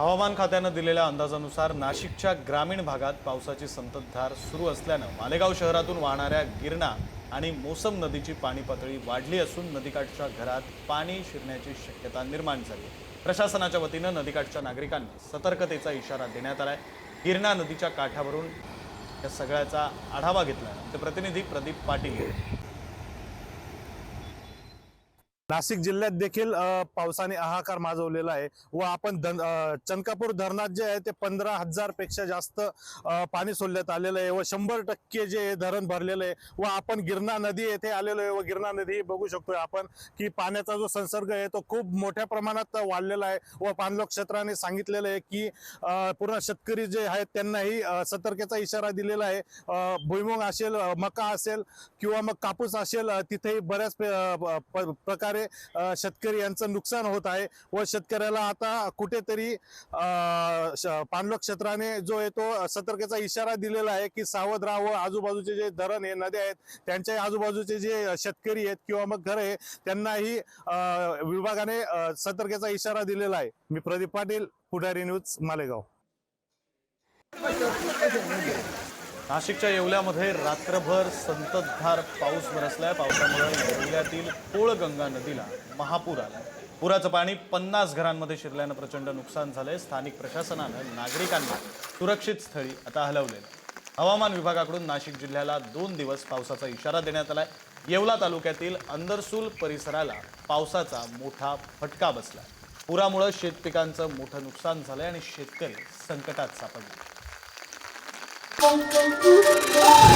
हवामान खात्यानं दिलेल्या अंदाजानुसार नाशिकच्या ग्रामीण भागात पावसाची संततधार सुरू असल्यानं मालेगाव शहरातून वाहणाऱ्या गिरणा आणि मोसम नदीची पाणी पातळी वाढली असून नदीकाठच्या घरात पाणी शिरण्याची शक्यता निर्माण झाली. प्रशासनाच्या वतीनं नदीकाठच्या नागरिकांना सतर्कतेचा इशारा देण्यात आलाय. गिरणा नदीच्या काठावरून या सगळ्याचा आढावा घेतला. ते प्रतिनिधी प्रदीप पाटील. नाशिक जिल्ह्यात देखील पावसाने हाहाकार माजवलेला आहे व आपण धन चंदकापूर चनकापूर धरणात जे आहे ते पंधरा हजारपेक्षा जास्त पाणी सोडण्यात आलेलं आहे व शंभर टक्के जे धरण भरलेलं आहे व आपण गिरणा नदी येथे आलेलो आहे व गिरणा नदी बघू शकतोय आपण की पाण्याचा जो संसर्ग आहे तो खूप मोठ्या प्रमाणात वाढलेला आहे व पाणलोट क्षेत्राने सांगितलेलं आहे की पूर्ण शेतकरी जे आहेत त्यांनाही सतर्कतेचा इशारा दिलेला आहे. अ, भुईमुग असेल मका असेल किंवा मग कापूस असेल तिथेही बऱ्याच प्रकारे प- प्रकारे शेतकरी यांचं नुकसान होत आहे व शेतकऱ्याला आता कुठेतरी अ, क्षेत्राने जो आहे तो इशारा दिलेला आहे की सावध राहा व आजूबाजूचे जे धरण आहे नद्या आहेत त्यांच्या आजूबाजूचे जे शेतकरी आहेत किंवा मग घर आहे त्यांनाही विभागाने अ, सतर्कतेचा इशारा दिलेला आहे. मी प्रदीप पाटील पुढारी न्यूज मालेगाव. नाशिकच्या येवल्यामध्ये रात्रभर संततधार पाऊस बरसलाय पावसामुळे येवल्यातील कोळगंगा नदीला महापूर आला. पुराचं पाणी पन्नास घरांमध्ये शिरल्यानं प्रचंड नुकसान झालंय. स्थानिक प्रशासनानं नागरिकांना सुरक्षित स्थळी आता हलवलेलं. हवामान विभागाकडून नाशिक जिल्ह्याला दोन दिवस पावसाचा इशारा देण्यात आलाय. येवला तालुक्यातील अंदरसूल परिसराला पावसाचा मोठा फटका बसला पुरामुळे शेतपिकांचं मोठं नुकसान झालंय आणि शेतकरी संकटात सापडले. tão, tão, tão.